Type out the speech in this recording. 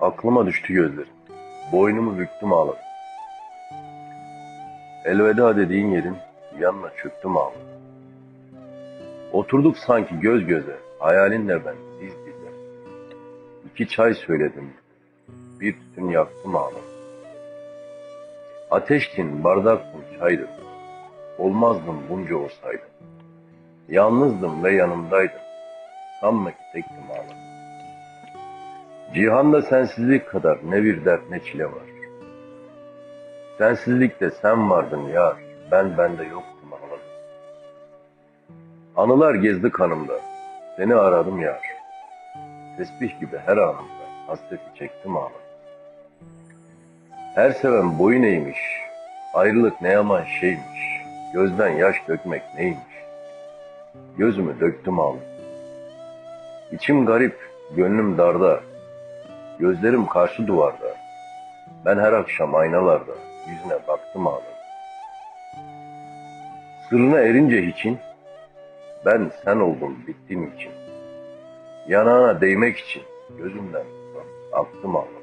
Aklıma düştü gözlerin. Boynumu büktüm ağladım. Elveda dediğin yerin yanına çöktüm ağladım. Oturduk sanki göz göze, hayalinle ben diz dize. İki çay söyledim, bir tütün yaktım ağladım. Ateştin, bardaktın, çaydın. Olmazdım bunca olsaydım. Yalnızdım ve yanımdaydın. Sanma ki tektim ağladım. Cihanda sensizlik kadar ne bir dert ne çile var. Sensizlikte sen vardın yar, ben bende yoktum ağladım. Anılar gezdi kanımda, seni aradım yar. Tesbih gibi her anımda hasreti çektim ağladım. Her seven boyun eğmiş, ayrılık ne yaman şeymiş, gözden yaş dökmek neymiş. Gözümü döktüm ağladım. İçim garip, gönlüm darda, gözlerim karşı duvarda. Ben her akşam aynalarda yüzüne baktım ağladım. Sırrına erince için, ben sen oldum bittiğim için. Yanağına değmek için gözümden aktım ağladım.